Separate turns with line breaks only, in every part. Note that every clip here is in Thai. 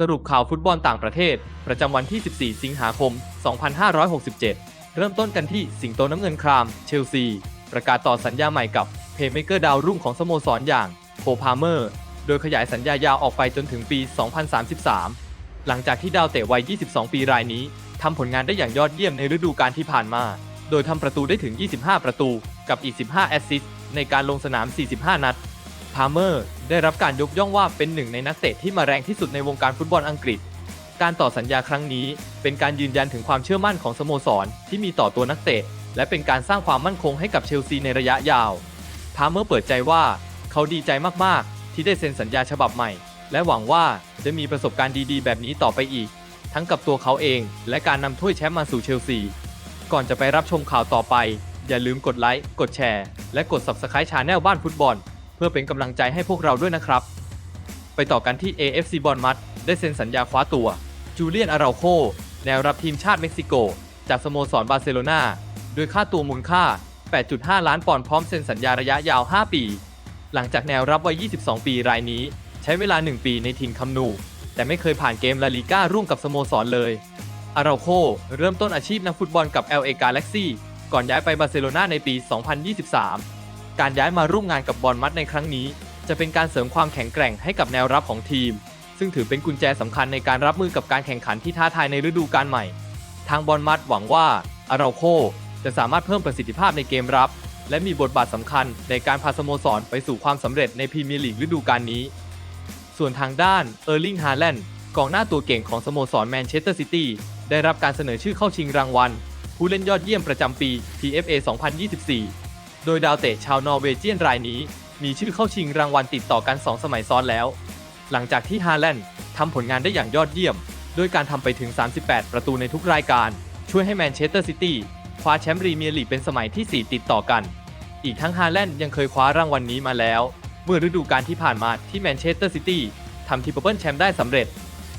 สรุปข่าวฟุตบอลต่างประเทศ ประจำวันที่ 14 สิงหาคม 2567 เริ่มต้นกันที่สิงโตน้ำเงินคราม เชลซี ประกาศต่อสัญญาใหม่กับเพย์เมเกอร์ดาวรุ่งของสโมสรอย่างโคพาเมอร์ โดยขยายสัญญายาวออกไปจนถึงปี 2033 หลังจากที่ดาวเตะวัย 22 ปีรายนี้ทำผลงานได้อย่างยอดเยี่ยมในฤดูกาลที่ผ่านมา โดยทำประตูได้ถึง 25 ประตู กับอีก 15 แอสซิสต์ในการลงสนาม 45 นัด พาเมอร์ได้รับการยกย่องว่าเป็นหนึ่งในนักเตะที่มาแรงที่สุดในวงการฟุตบอลอังกฤษ การต่อสัญญาครั้งนี้ เป็นการยืนยันถึงความเชื่อมั่นของสโมสร ที่มีต่อตัวนักเตะ และเป็นการสร้างความมั่นคงให้กับเชลซีในระยะยาวพาเมอร์เปิดใจว่าเขาดีใจมากๆ ที่ได้เซ็นสัญญาฉบับใหม่ และหวังว่าจะมีประสบการณ์ดีๆ แบบนี้ต่อไปอีก ทั้งกับตัวเขาเอง และการนำถ้วยแชมป์มาสู่เชลซี ก่อนจะไปรับชมข่าวต่อไป อย่าลืมกดไลค์กดแชร์ และกด Subscribe ชาแนลบ้านฟุตบอล พื่อเป็นกำลังใจให้พวกเราด้วยนะครับ ไปต่อกันที่ AFC บอลมัดได้เซ็นสัญญาคว้าตัว จูเลียนอาราโค แนวรับทีมชาติเม็กซิโก จากสโมสรบาร์เซโลนาโดยค่าตัวมูลค่า 8.5 ล้านปอนด์พร้อมเซ็นสัญญาระยะยาว 5 ปี หลังจากแนวรับวัย 22 ปีรายนี้ ใช้เวลา 1 ปีในทีมคัมนู แต่ไม่เคยผ่านเกมลาลิก้าร่วมกับสโมสรเลยอาราโคเริ่มต้นอาชีพนักฟุตบอลกับ LA Galaxy ก่อนย้ายไปบาร์เซโลนาในปี 2023 การย้ายมาร่วมงานกับบอลมัดในครั้งนี้ จะเป็นการเสริมความแข็งแกร่งให้กับแนวรับของทีม ซึ่งถือเป็นกุญแจสำคัญในการรับมือกับการแข่งขันที่ท้าทายในฤดูกาลใหม่ ทางบอลมัดหวังว่าอาราโคจะสามารถเพิ่มประสิทธิภาพในเกมรับ และมีบทบาทสำคัญในการพาสโมสรไปสู่ความสำเร็จในพรีเมียร์ลีกฤดูกาลนี้ ส่วนทางด้านเออร์ลิงฮาแลนด์กองหน้าตัวเก่งของสโมสรแมนเชสเตอร์ซิตี้ได้รับการเสนอชื่อเข้าชิงรางวัล ผู้เล่นยอดเยี่ยมประจำปี PFA 2024 โดยดาวเตะชาวนอร์เวเจียนรายนี้ มีชื่อเข้าชิงรางวัลติดต่อกัน 2 สมัยซ้อนแล้ว หลังจากที่ฮาแลนด์ทำผลงานได้อย่างยอดเยี่ยม ด้วยการทำไปถึง 38 ประตูในทุกรายการ ช่วยให้แมนเชสเตอร์ซิตี้คว้าแชมป์พรีเมียร์ลีกเป็นสมัยที่ 4 ติดต่อกัน อีกทั้งฮาแลนด์ยังเคยคว้ารางวัลนนี้มาแล้ว เมื่อฤดูกาลที่ผ่านมาที่แมนเชสเตอร์ซิตี้ทำทริปเปิลแชมป์ได้สำเร็จ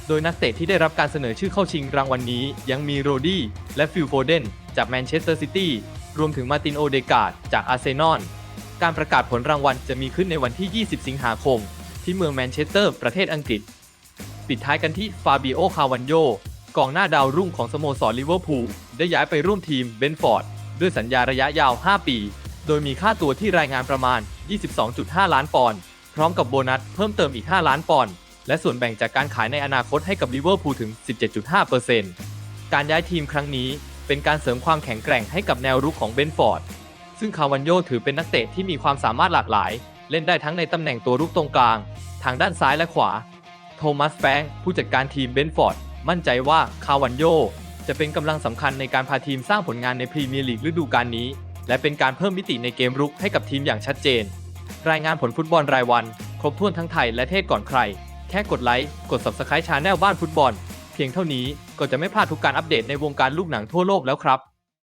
โดยนักเตะที่ได้รับการเสนอชื่อเข้าชิงรางวัลนนี้ ยังมีโรดี้และฟิลโฟเดนจากแมนเชสเตอร์ซิตี้ รวมถึงมาตินโอเดกาดจากอาร์เซนอล การประกาศผลรางวัลจะมีขึ้นในวันที่ 20 สิงหาคม ที่เมืองแมนเชสเตอร์ ประเทศอังกฤษ ปิดท้ายกันที่ฟาบิโอ คาวันโย กองหน้าดาวรุ่งของสโมสรลิเวอร์พูล ได้ย้ายไปร่วมทีมเบนฟอร์ด ด้วยสัญญาระยะยาว 5 ปี โดยมีค่าตัวที่รายงานประมาณ 22.5 ล้านปอนด์ พร้อมกับโบนัสเพิ่มเติมอีก 5 ล้านปอนด์ และส่วนแบ่งจากการขายในอนาคตให้กับลิเวอร์พูลถึง 17.5%การย้ายทีมครั้งนี้ เป็นการเสริมความแข็งแกร่งให้กับแนวรุกของเบนฟอร์ด ซึ่งคาวันโยถือเป็นนักเตะที่มีความสามารถหลากหลาย เล่นได้ทั้งในตำแหน่งตัวรุกตรงกลาง ทางด้านซ้ายและขวา โทมัสแฟงผู้จัดการทีมเบนฟอร์ด มั่นใจว่าคาวันโยจะเป็นกำลังสำคัญในการพาทีมสร้างผลงานในพรีเมียร์ลีกฤดูกาลนี้ และเป็นการเพิ่มมิติในเกมรุกให้กับทีมอย่างชัดเจน รายงานผลฟุตบอลรายวัน ครบถ้วนทั้งไทยและเทศก่อนใคร แค่กดไลค์ กด Subscribe ชาแนลบ้านฟุตบอล เพียงเท่านี้ก็จะไม่พลาดทุกการอัปเดตในวงการลูกหนังทั่วโลกแล้วครับ